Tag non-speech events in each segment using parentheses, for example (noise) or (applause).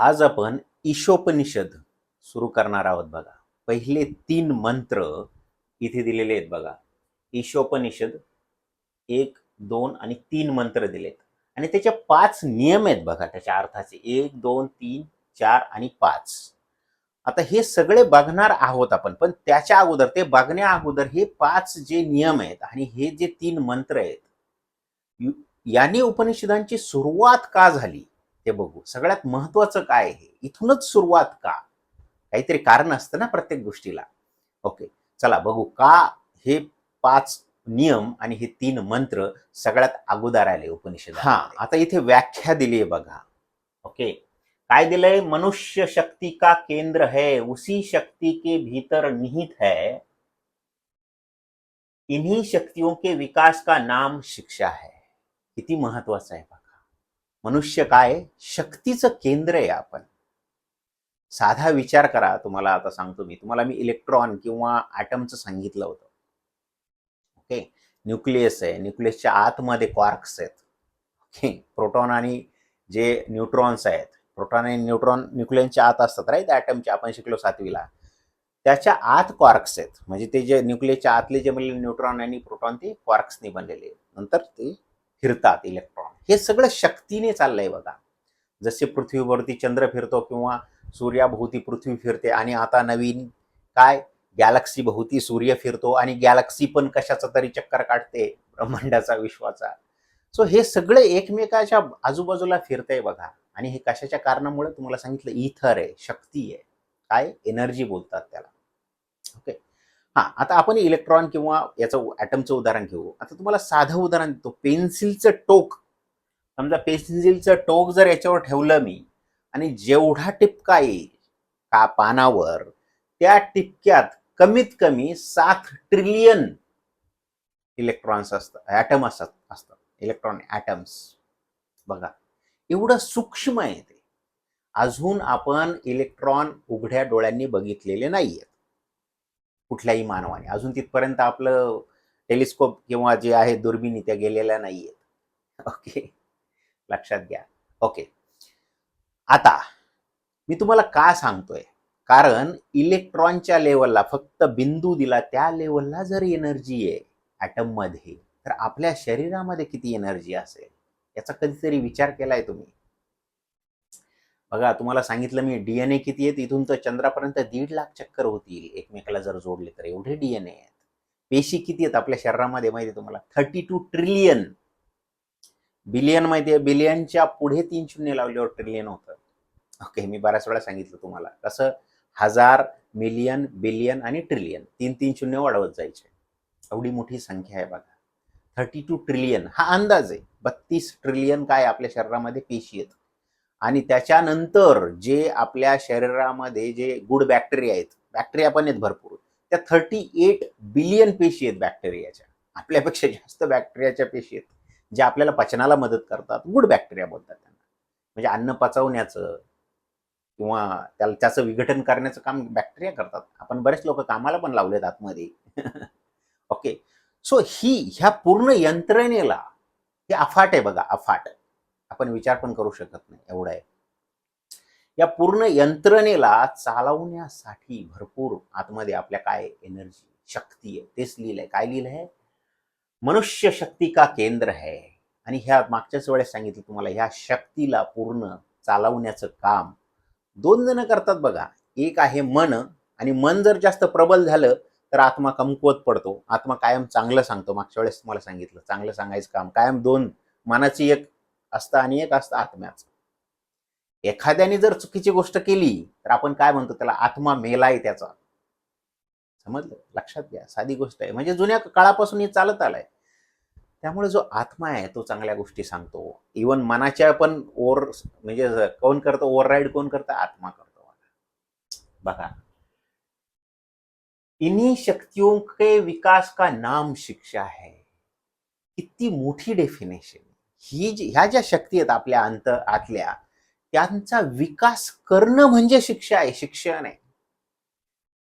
आज आपण ईशोपनिषद सुरू करणार आहोत बघा. पहिले तीन मंत्र इथे दिलेले आहेत बघा. ईशोपनिषद एक दोन आणि तीन मंत्र दिलेत. आणि त्याचे पाच नियम आहेत बघा त्याच्या अर्थाचे. एक दोन तीन चार आणि पाच. आता हे सगळे बघणार आहोत आपण पण त्याच्या अगोदर ते बघण्या अगोदर हे पाच जे नियम आहेत आणि हे जे तीन मंत्र आहेत यांनी उपनिषदांची सुरुवात का झाली? ते बघू. सगळ्यात महत्वाचं काय आहे? इथूनच सुरुवात का? काहीतरी कारण असतं ना प्रत्येक गोष्टीला. ओके. चला बघू. का हे पाच नियम आणि हे तीन मंत्र सगळ्यात अगोदर आले उपनिषद हा. आता इथे व्याख्या दिली आहे बघा. ओके. काय दिलंय? मनुष्य शक्ति का केंद्र है? उसी शक्ति के भीतर निहित है. इन्हीं शक्तियों के विकास का नाम शिक्षा है. किती महत्वाचं आहे बघा. मनुष्य काय? शक्तीचं केंद्र आहे आपण. साधा विचार करा तुम्हाला आता सांगतो मी. तुम्हाला मी इलेक्ट्रॉन किंवा ॲटमचं सांगितलं होतं. ओके न्यूक्लियस आहे. न्यूक्लियसच्या आतमध्ये क्वार्क्स आहेत. ओके प्रोटॉन आणि जे न्यूट्रॉन्स आहेत. प्रोटॉन आणि न्यूट्रॉन न्यूक्लियनच्या आत असतात राईट ॲटमचे आपण शिकलो सातवीला. त्याच्या आत क्वार्क्स आहेत. म्हणजे ते जे न्यूक्लियसच्या आतले जे म्हणले न्यूट्रॉन आणि प्रोटॉन ते क्वार्क्सने बनलेले आहेत. नंतर ते फिरतात इलेक्ट्रॉन हे सगळं शक्तीने चाललंय बघा. जसे पृथ्वीवरती चंद्र फिरतो किंवा सूर्याभोवती पृथ्वी फिरते आणि आता नवीन काय? गॅलक्सी भोवती सूर्य फिरतो आणि गॅलक्सी पण कशाचा तरी चक्कर काढते? ब्रह्मांडाचा विश्वाचा. सो हे सगळे एकमेकाच्या आजूबाजूला फिरतंय बघा. आणि हे कशाच्या कारणामुळे? तुम्हाला सांगितलं इथर आहे शक्ती आहे. काय? एनर्जी बोलतात त्याला. ओके हा आता आपण इलेक्ट्रॉन किंवा याचं ॲटमचं उदाहरण घेऊ. आता तुम्हाला साधं उदाहरण देतो. पेन्सिलचं टोक. समजा पेन्सिलचं टोक जर याच्यावर ठेवलं मी आणि जेवढा टिपका येईल का पानावर त्या टिपक्यात कमीत कमी सात ट्रिलियन इलेक्ट्रॉन्स असतात ॲटम असतात असतात इलेक्ट्रॉन ॲटम्स बघा. एवढं सूक्ष्म आहे ते. अजून आपण इलेक्ट्रॉन उघड्या डोळ्यांनी बघितलेले नाहीयेत. कुठल्याही मानवाने. अजून तिथपर्यंत आपलं टेलिस्कोप किंवा जे आहे दुर्बिणी त्या गेलेल्या नाहीयेत. ओके? लक्षात घ्या. ओके. आता मी तुम्हाला का सांगतोय? कारण इलेक्ट्रॉनच्या लेवलला फक्त बिंदू दिला त्या लेवलला जर एनर्जी आहे ॲटममध्ये तर आपल्या शरीरामध्ये किती एनर्जी असेल? याचा कधीतरी विचार केलाय तुम्ही. बघा तुम्हाला सांगितलं मी डीएनए किती आहेत इथून तर चंद्रापर्यंत दीड लाख चक्कर होतील एकमेकाला जर जोडले तर. एवढे डीएनए आहेत. पेशी किती आहेत आपल्या शरीरामध्ये माहिती तुम्हाला? थर्टी टू ट्रिलियन बिलियन माहिती आहे. बिलियनच्या पुढे तीन शून्य लावल्यावर ट्रिलियन होतं. ओके मी बऱ्याच वेळा सांगितलं तुम्हाला. कसं हजार मिलियन बिलियन आणि ट्रिलियन तीन तीन शून्य वाढवत जायचे. एवढी मोठी संख्या आहे बघा. थर्टी टू ट्रिलियन हा अंदाज आहे. बत्तीस ट्रिलियन काय आपल्या शरीरामध्ये पेशी आहेत. आणि त्याच्यानंतर जे आपल्या शरीरामध्ये जे गुड बॅक्टेरिया आहेत बॅक्टेरिया पण आहेत भरपूर त्या थर्टी एट बिलियन पेशी आहेत बॅक्टेरियाच्या. आपल्यापेक्षा जास्त बॅक्टेरियाच्या पेशी आहेत ज्या आपल्याला पचनाला मदत करतात गुड बॅक्टेरिया बोलतात त्यांना. म्हणजे अन्न पचवण्याचं किंवा त्याला त्याचं विघटन करण्याचं काम बॅक्टेरिया करतात. आपण बरेच लोक कामाला पण लावलेत आतमध्ये. (laughs) ओके सो ही ह्या पूर्ण यंत्रणेला हे अफाट आहे बघा अफाट. आपण विचार पण करू शकत नाही एवढं आहे. या पूर्ण यंत्रणेला चालवण्यासाठी भरपूर आतमध्ये आपल्या काय एनर्जी शक्ती आहे तेच लिहिलंय. काय लिहिलंय? मनुष्य शक्ती का केंद्र आहे? आणि ह्या मागच्याच वेळेस सांगितलं तुम्हाला ह्या शक्तीला पूर्ण चालवण्याचं काम. दोन जण करतात बघा. एक आहे मन आणि मन जर जास्त प्रबल झालं तर आत्मा कमकुवत पडतो. आत्मा कायम चांगलं सांगतो. मागच्या वेळेस तुम्हाला सांगितलं चांगलं सांगायचं काम. कायम दोन मनाची एक असतं आणि एक असतं आत्म्याचं. एखाद्याने जर चुकीची गोष्ट केली तर आपण काय म्हणतो? त्याला आत्मा मेलाय त्याचा. समजलं? लक्षात घ्या साधी गोष्ट आहे. म्हणजे जुन्या काळापासून हे चालत आलंय. त्यामुळे जो आत्मा आहे तो चांगल्या गोष्टी सांगतो. इवन मनाच्या पण ओर म्हणजे कोण करतो? ओव्हर राईड कोण करतं? आत्मा करतो. बघा. इन्हीं शक्तियों के विकास का नाम शिक्षा है. किती मोठी डेफिनेशन ही जी ह्या ज्या शक्ती आहेत आपल्या अंत आतल्या त्यांचा विकास करणं म्हणजे शिक्षा आहे शिक्षण आहे.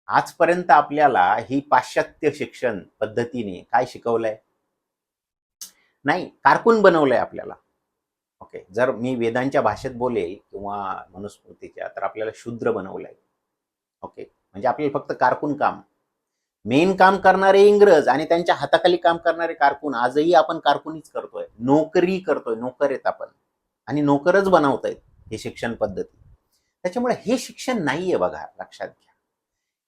आजपर्यंत आपल्याला ही पाश्चात्य शिक्षण पद्धतीने काय शिकवलंय? नाही कारकून बनवलंय आपल्याला. ओके जर मी वेदांच्या भाषेत बोलेल किंवा मनुस्मृतीच्या तर आपल्याला शूद्र बनवलंय. ओके म्हणजे आपल्याला फक्त कारकून काम. मेन काम करणारे इंग्रज आणि त्यांच्या हाताखाली काम करणारे कारकून आजही आपण कारकुनीच करतोय. नोकरी करतोय नोकर आहेत आपण. आणि नोकरच बनवतायत हे शिक्षण पद्धती. त्याच्यामुळे हे शिक्षण नाहीये बघा लक्षात घ्या.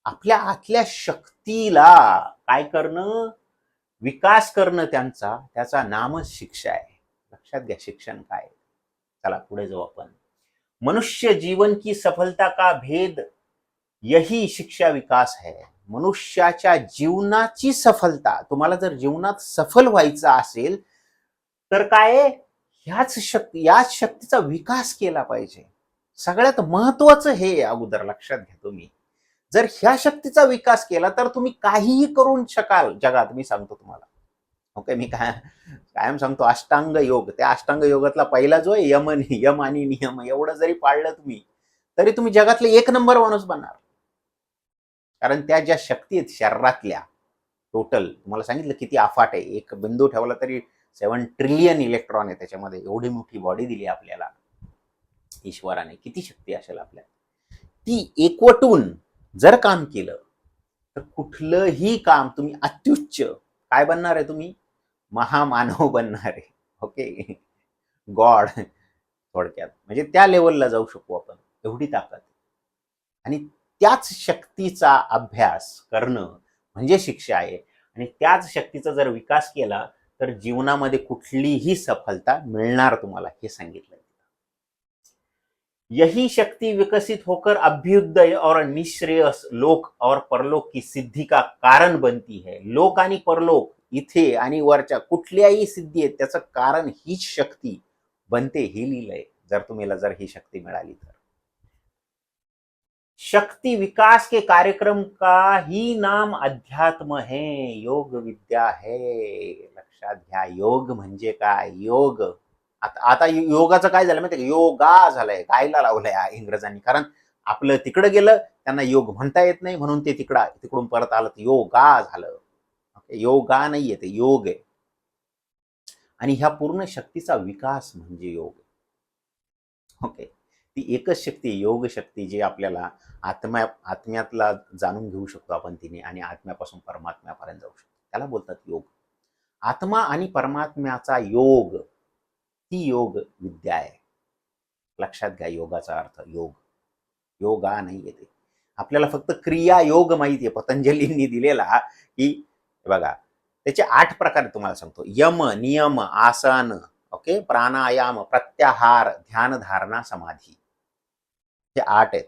आपल्या आतल्या शक्तीला काय करणं? विकास करणं त्यांचा त्याचा नामच शिक्षा आहे. लक्षात घ्या शिक्षण काय आहे. चला पुढे जाऊ आपण. मनुष्य जीवन की सफलता का भेद? यही शिक्षा विकास है. मनुष्याच्या जीवनाची सफलता तुम्हाला जर जीवनात सफल व्हायचं असेल तर काय ह्याच शक्ती याच शक्तीचा विकास केला पाहिजे. सगळ्यात महत्वाचं हे अगोदर लक्षात घ्या तुम्ही. जर ह्या शक्तीचा विकास केला तर तुम्ही काहीही करू शकाल जगात मी सांगतो तुम्हाला. ओके मी काय कायम सांगतो अष्टांग योग त्या अष्टांग योगातला पहिला जो आहे यम आणि- यम आणि नियम एवढं जरी पाळलं तुम्ही तरी तुम्ही जगातले एक नंबर माणूस बनणार. कारण त्या ज्या शक्ती आहेत शरीरातल्या टोटल तुम्हाला सांगितलं किती अफाट आहे. एक बिंदू ठेवला तरी सेवन ट्रिलियन इलेक्ट्रॉन आहे त्याच्यामध्ये. एवढी मोठी बॉडी दिली आपल्याला. ईश्वराने. किती शक्ती असेल आपल्याला ती एकवटून जर काम केलं तर कुठलंही काम तुम्ही अत्युच्च काय बनणार आहे तुम्ही? महामानव बनणार आहे. ओके गॉड थोडक्यात. म्हणजे त्या लेवलला जाऊ शकू आपण. एवढी ताकद. आणि त्याच शक्तीचा अभ्यास करणं म्हणजे शिक्षा आहे. आणि त्याच शक्तीचा जर विकास केला तर जीवनामध्ये कुठलीही सफलता मिळणार तुम्हाला हे सांगितलं यही शक्ति विकसित होकर अभ्युदय और निश्रेयस लोक और परलोक की सिद्धी का कारण बनती है. लोक आणि परलोक इथे आणि वरच्या कुठल्याही सिद्धी आहेत त्याचं कारण हीच शक्ती बनते हे लिहिलंय जर तुम्हाला जर ही शक्ती मिळाली तर. शक्ति विकास के कार्यक्रम का ही नाम अध्यात्म है योग विद्या है. लक्षात घ्या योग म्हणजे काय? योग. आता आता योगाचं काय झालं माहिती योगा झालंय गायला लावलंय इंग्रजांनी. कारण आपलं तिकडं गेलं त्यांना योग म्हणता येत नाही म्हणून ते तिकडं तिकडून परत आलं तर योगा झालं. योगा नाहीये ते योग आहे. आणि ह्या पूर्ण शक्तीचा विकास म्हणजे योग ओके? ती एकच शक्ती योग शक्ती जी आपल्याला आत्म्या आत्म्यातला जाणून घेऊ शकतो आपण तिने आणि आत्म्यापासून परमात्म्यापर्यंत जाऊ शकतो. त्याला बोलतात योग. आत्मा आणि परमात्म्याचा योग ती योग विद्या आहे. लक्षात घ्या योगाचा अर्थ योग. योगा नाही येते आपल्याला फक्त क्रिया योग माहिती आहे. पतंजलींनी दिलेला की बघा त्याचे आठ प्रकार तुम्हाला सांगतो. यम नियम आसन ओके प्राणायाम प्रत्याहार ध्यानधारणा समाधी. हे आठ आहेत.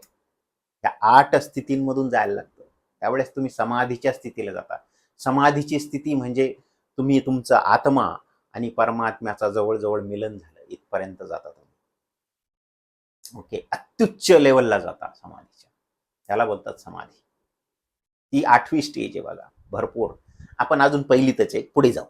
त्या आठ स्थितींमधून जायला लागतं. त्यावेळेस तुम्ही समाधीच्या स्थितीला जाता. समाधीची स्थिती म्हणजे तुम्ही तुमचा आत्मा आणि परमात्म्याचा जवळजवळ मिलन झालं. इथपर्यंत जाता तुम्ही. ओके. अत्युच्च लेवलला जाता समाधीच्या. त्याला बोलतात समाधी. ती आठवी स्टेज आहे बघा. भरपूर. आपण अजून पहिलीतच आहे. पुढे जाऊ.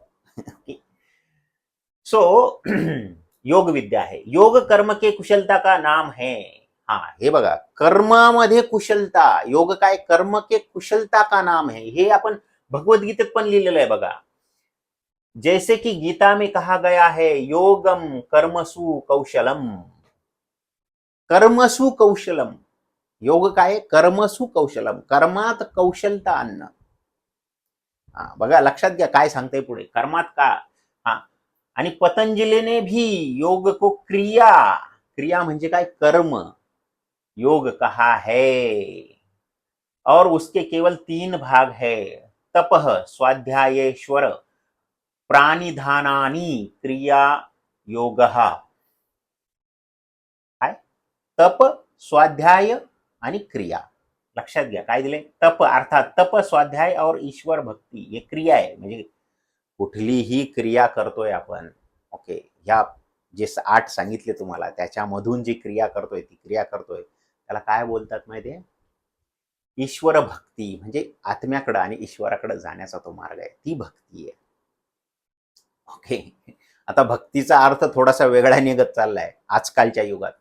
सो (clears throat) योग विद्या आहे. योग कर्म के कुशलता का नाम है? हा हे बघा कर्मामध्ये कुशलता योग काय? कर्म के कुशलता का नाम है? हे आपण भगवद्गीतेत पण लिहिलेलं आहे बघा. जैसे कि गीता में कहा गया है योगम कर्मसु कौशलम. कर्मसु कौशलम. योग काय? कर्मसु कौशलम. कर्मात कौशलता अन्न. हा बघा लक्षात घ्या काय सांगताय पुढे. कर्मात का? हा आणि पतंजलीने भी योग को क्रिया. क्रिया म्हणजे काय? कर्म. योग कहा है? और उसके केवल तीन भाग है। तपह स्वाध्यायेश्वर प्राणिधानानी क्रिया योग। काय तप स्वाध्याय आणि क्रिया। लक्षात घ्या काय दिले तप अर्थात तप स्वाध्याय और ईश्वर भक्ती हे क्रिया आहे. म्हणजे कुठलीही क्रिया करतोय आपण ओके ह्या जे आठ सांगितले तुम्हाला त्याच्यामधून जी क्रिया करतोय ती क्रिया करतोय त्याला काय बोलतात माहिती आहे ईश्वर भक्ती म्हणजे आत्म्याकडं आणि ईश्वराकडे जाण्याचा तो मार्ग आहे. ती भक्ती आहे. ओके. आता भक्तीचा अर्थ थोडासा वेगळा निघत चाललाय आजकालच्या युगात.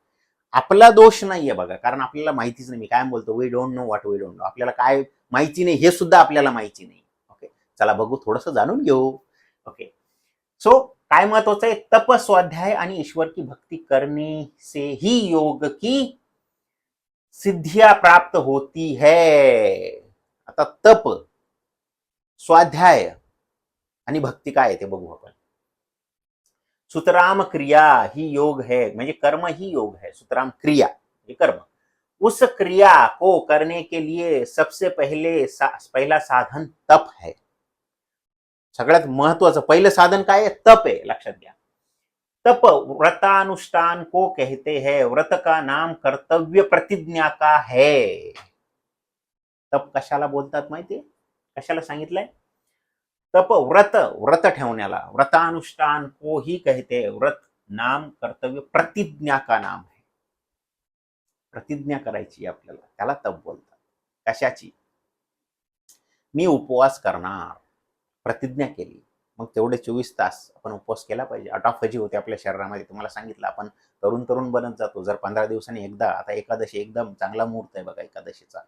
आपला दोष नाहीये बघा कारण आपल्याला माहितीच नाही. मी काय बोलतो? We don't know what we don't know आपल्याला काय माहिती नाही हे सुद्धा आपल्याला माहिती नाही. ओके. चला बघू थोडस जाणून घेऊ. ओके. सो काय महत्वाचं आहे? तप स्वाध्याय आणि ईश्वर की भक्ती करणे से ही योग की सिद्धियां प्राप्त होती है. आता तप स्वाध्याय आणि भक्ती काय आहे ते बघू आपण. सुतराम क्रिया ही योग है म्हणजे कर्म ही योग है. सुतराम क्रिया हे कर्म. उस क्रिया को करने के लिए सबसे पहले सा, पहिला साधन तप है. सगळ्यात महत्वाचं पहिलं साधन काय आहे? तप आहे लक्षात घ्या. तप व्रतानुष्ठान को कहते हैं व्रत का नाम कर्तव्य प्रतिज्ञा का है। तप कशाला बोलतात माहितीये? कशाला सांगितलंय? तप व्रत व्रत ठेवण्याला व्रतानुष्ठान को ही कहते व्रत नाम कर्तव्य प्रतिज्ञा का नाम है। प्रतिज्ञा करायची आपल्याला त्याला तप बोलतात. कशाची? मी उपवास करणार. प्रतिज्ञा केली. मग तेवढे चोवीस तास आपण उपवास केला पाहिजे. अटाफजी होते आपल्या शरीरामध्ये तुम्हाला सांगितलं आपण. तरुण तरुण बनत जातो. जर पंधरा दिवसांनी एकदा आता एकादशी एकदम चांगला मुहूर्त आहे बघा एकादशीचा.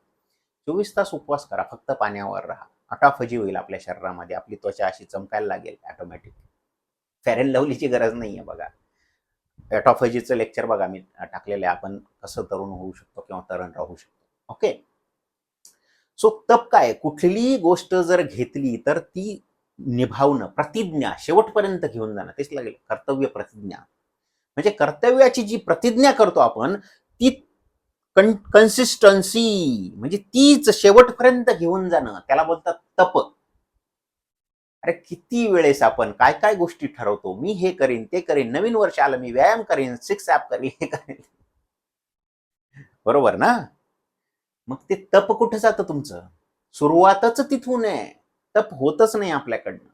चोवीस तास उपवास करा. फक्त पाण्यावर राहा. अटाफजी होईल आपल्या शरीरामध्ये. आपली त्वचा अशी चमकायला लागेल ऑटोमॅटिक फेअर अँड लवलीची गरज नाही आहे बघा. ॲटॉफजीचं लेक्चर बघा मी टाकलेलं आहे. आपण कसं तरुण होऊ शकतो किंवा तरुण राहू शकतो. ओके सो तप काय? कुठलीही गोष्ट जर घेतली तर ती निभावणं प्रतिज्ञा शेवटपर्यंत घेऊन जाणं तेच लागेल. कर्तव्य प्रतिज्ञा. म्हणजे कर्तव्याची जी प्रतिज्ञा करतो आपण ती कन कन्सिस्टन्सी म्हणजे तीच शेवटपर्यंत घेऊन जाणं त्याला बोलतात तप. अरे किती वेळेस आपण काय काय गोष्टी ठरवतो मी हे करीन ते करीन नवीन वर्ष आलं मी व्यायाम करीन सिक्स ॲप करीन हे करीन. बरोबर ना? मग ते तप कुठं जातं तुमचं? सुरुवातच तिथून आहे. तप होतच नाही आपल्याकडनं.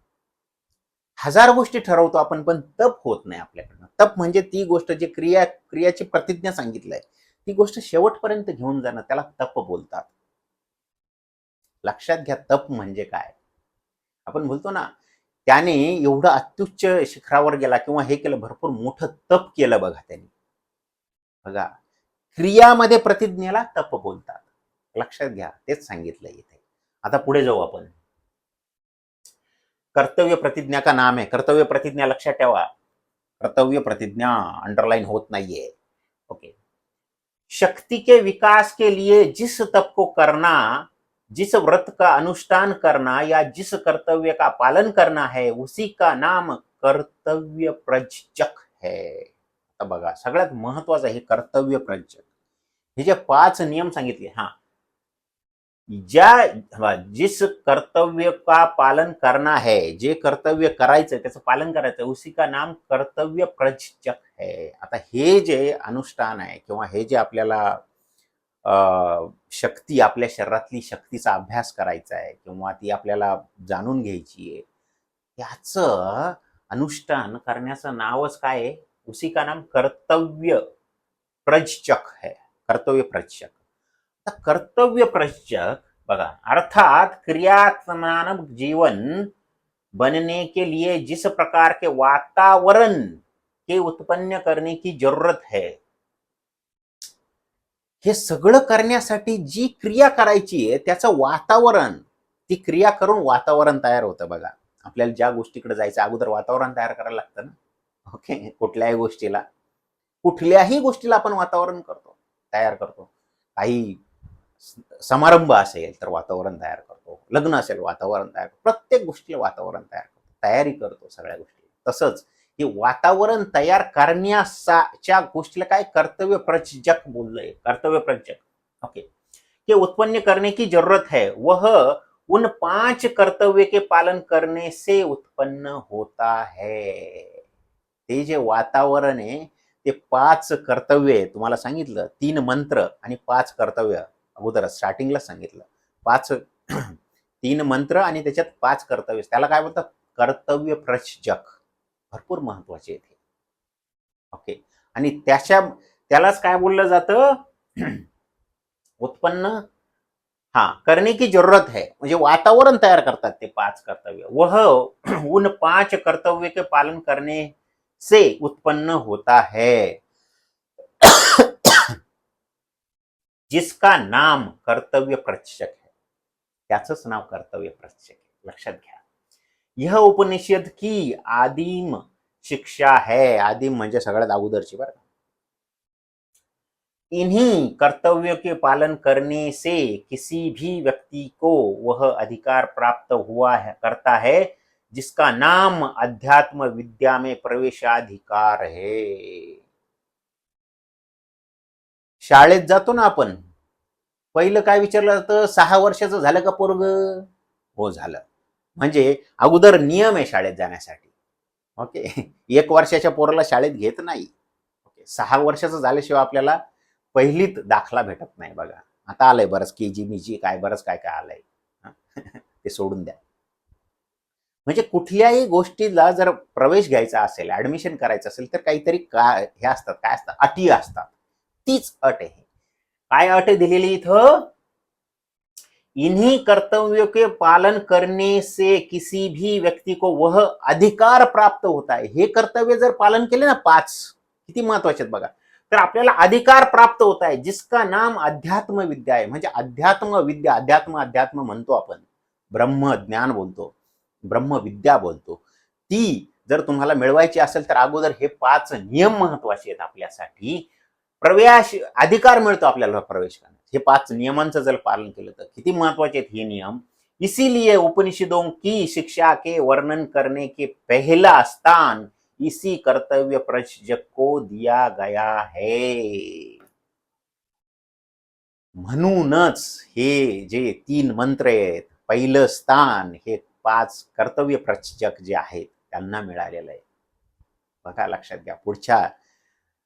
हजार गोष्टी ठरवतो आपण पण तप होत नाही आपल्याकडनं. तप म्हणजे ती गोष्ट जी क्रिया क्रियाची प्रतिज्ञा सांगितलंय ती गोष्ट शेवटपर्यंत घेऊन जाणं त्याला तप बोलतात. लक्षात घ्या तप म्हणजे काय? आपण बोलतो ना त्याने एवढं अत्युच्च शिखरावर गेला किंवा हे केलं भरपूर मोठं तप केलं बघा त्याने. बघा क्रियामध्ये प्रतिज्ञेला तप बोलतात. लक्षात घ्या तेच सांगितलं इथे. आता पुढे जाऊ आपण. कर्तव्य प्रतिज्ञा का नाम आहे कर्तव्य प्रतिज्ञा लक्षात ठेवा. कर्तव्य प्रतिज्ञा अंडरलाइन होत नाहीये. ओके शक्ति के विकास के लिए जिस तप को करना जिस व्रत का अनुष्ठान करना या जिस कर्तव्य का पालन करना है उसी का नाम कर्तव्य प्रजक है. आता बघा सगळ्यात महत्वाचं हे कर्तव्य प्रजक हे जे पाच नियम सांगितले हा. ज्या जिस कर्तव्य का पालन करना है जे कर्तव्य करायचं त्याचं पालन करायचं उसी का नाम कर्तव्य प्रजक है. आता हे जे अनुष्ठान आहे किंवा हे जे आपल्याला शक्ती आपल्या शरीरातली शक्तीचा अभ्यास करायचा आहे किंवा ती आपल्याला जाणून घ्यायची आहे त्याचं अनुष्ठान करण्याचं नावच काय आहे? उसी का नाम कर्तव्य प्रजचक है. कर्तव्य प्रजचक. कर्तव्य प्रश्चक बघा अर्थात क्रियात्मक जीवन बनने के लिए जिस प्रकार के वातावरण के उत्पन्न करने की जरूरत है हे सगळं करण्यासाठी जी क्रिया करायची आहे त्याचं वातावरण ती क्रिया करून वातावरण तयार होतं बघा. आपल्याला ज्या गोष्टीकडे जायचं अगोदर वातावरण तयार करायला लागतं ना. ओके कुठल्याही गोष्टीला. कुठल्याही गोष्टीला आपण वातावरण करतो तयार करतो. काही समारंभ असेल तर वातावरण तयार करतो लग्न असेल वातावरण तयार करतो प्रत्येक गोष्टीला वातावरण तयार करतो तयारी करतो सगळ्या गोष्टी. तसंच हे वातावरण तयार करण्याच्या गोष्टीला काय? कर्तव्य प्रजक बोललंय कर्तव्य प्रजक ओके के उत्पन्न करने की जरूरत है वह उन पांच कर्तव्य के पालन करने से उत्पन्न होता है. ते जे वातावरण आहे ते पाच कर्तव्य तुम्हाला सांगितलं तीन मंत्र आणि पाच कर्तव्य. अगोदर स्टार्टिंगला सांगितलं. पाच तीन मंत्र आणि त्याच्यात पाच कर्तव्य. त्याला काय बोलतात? कर्तव्य प्रजक भरपूर महत्त्वाचे येते ओके आणि त्याच्या त्यालाच काय बोललं जातं? (clears throat) उत्पन्न हा करणे की जरूरत है. म्हणजे वातावरण तयार करतात ते पाच कर्तव्य. वह (clears throat) उन पाच कर्तव्य के पालन करने से उत्पन्न होता है. जिसका नाम कर्तव्य प्रत्यक्षक है त्याचंच नाव कर्तव्य प्रत्यक्षक है. लक्षात घ्या. यह उपनिषद की आदिम शिक्षा है आदिम म्हणजे सगळ्यात अगोदरची बरं इन्हीं कर्तव्यों के पालन करने से किसी भी व्यक्ति को वह अधिकार प्राप्त हुआ है करता है जिसका नाम अध्यात्म विद्या में प्रवेशाधिकार है. शाळेत जातो ना आपण. पहिलं काय विचारलं जातं? सहा वर्षाचं झालं का पोरग? हो झालं. म्हणजे अगोदर नियम आहे शाळेत जाण्यासाठी. ओके? एक वर्षाच्या पोराला शाळेत घेत नाही. ओके? सहा वर्षाचं झाल्याशिवाय आपल्याला पहिलीत दाखला भेटत नाही बघा. आता आलंय बरंच के जी मिजी काय बरंच काय काय आलंय. (laughs) ते सोडून द्या. म्हणजे कुठल्याही गोष्टीला जर प्रवेश घ्यायचा असेल ऍडमिशन करायचं असेल तर काहीतरी काय हे असतात. काय असतात? अटी असतात. तीच अट आहे. काय अट दिलेली इथं? इन्हीं कर्तव्यों के पालन करने से किसी भी व्यक्ति को वह अधिकार प्राप्त होता है. हे कर्तव्य जर पालन केले ना पाच किती महत्त्वाचे आहेत बघा. तर आपल्याला अधिकार प्राप्त होत आहे जिसका नाम अध्यात्म विद्या आहे. म्हणजे अध्यात्म विद्या अध्यात्म अध्यात्म म्हणतो आपण. ब्रह्म ज्ञान बोलतो ब्रह्मविद्या बोलतो. ती जर तुम्हाला मिळवायची असेल तर अगोदर हे पाच नियम महत्त्वाचे आहेत आपल्यासाठी. प्रवेश अधिकार मिळतो आपल्याला प्रवेश करण्यास हे पाच नियमांचं जर पालन केलं तर किती महत्त्वाचे आहेत हे नियम? इसीलिए उपनिषदों की शिक्षा के वर्णन करने के पहला स्थान इसी कर्तव्य प्रजक को दिया गया है. म्हणूनच हे जे तीन मंत्र आहेत पहिलं स्थान हे पाच कर्तव्य प्रचक जे आहेत त्यांना मिळालेलं आहे. बघा लक्षात घ्या. पुढच्या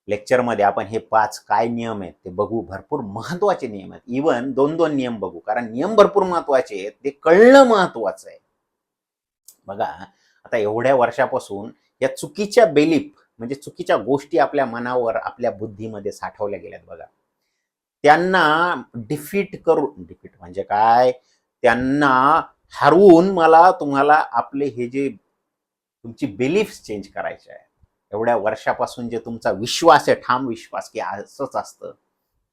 लेक्चरमध्ये आपण हे पाच काय नियम आहेत ते बघू. भरपूर महत्त्वाचे नियम आहेत. इवन दोन दोन नियम बघू. कारण नियम भरपूर महत्त्वाचे आहेत. ते कळणं महत्त्वाचं आहे. बघा आता एवढ्या वर्षापासून या चुकीच्या बेलीप म्हणजे चुकीच्या गोष्टी आपल्या मनावर आपल्या बुद्धीमध्ये साठवल्या गेल्यात बघा. त्यांना डिफीट करून डिफीट म्हणजे काय? त्यांना हरवून मला तुम्हाला आपले हे जे तुमची बिलीफ चेंज करायचे आहे एवढ्या वर्षापासून जे तुमचा विश्वास आहे ठाम विश्वास की असंच असतं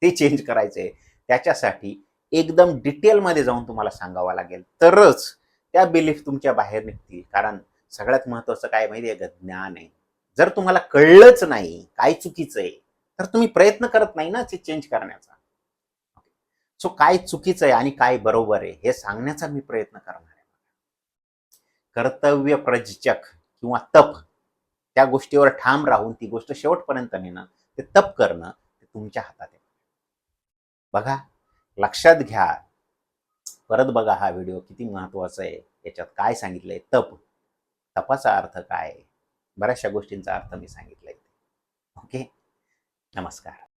ते चेंज करायचंय. त्याच्यासाठी एकदम डिटेलमध्ये जाऊन तुम्हाला सांगावं लागेल. तरच त्या बिलीफ तुमच्या बाहेर निघतील. कारण सगळ्यात महत्त्वाचं काय माहिती आहे का? ज्ञान आहे. जर तुम्हाला कळलंच नाही काय चुकीचं आहे तर तुम्ही प्रयत्न करत नाही ना ते चेंज करण्याचा. सो काय चुकीचं आहे आणि काय बरोबर आहे हे सांगण्याचा मी प्रयत्न करणार आहे. कर्तव्य प्रजचक किंवा तप त्या गोष्टीवर ठाम राहून ती गोष्ट शेवटपर्यंत नेणं ते तप करणं ते तुमच्या हातात आहे. बघा लक्षात घ्या. परत बघा हा व्हिडिओ किती महत्त्वाचा आहे याच्यात काय सांगितलंय तप. तपाचा अर्थ काय बऱ्याचशा गोष्टींचा अर्थ मी सांगितलाय. ओके? नमस्कार.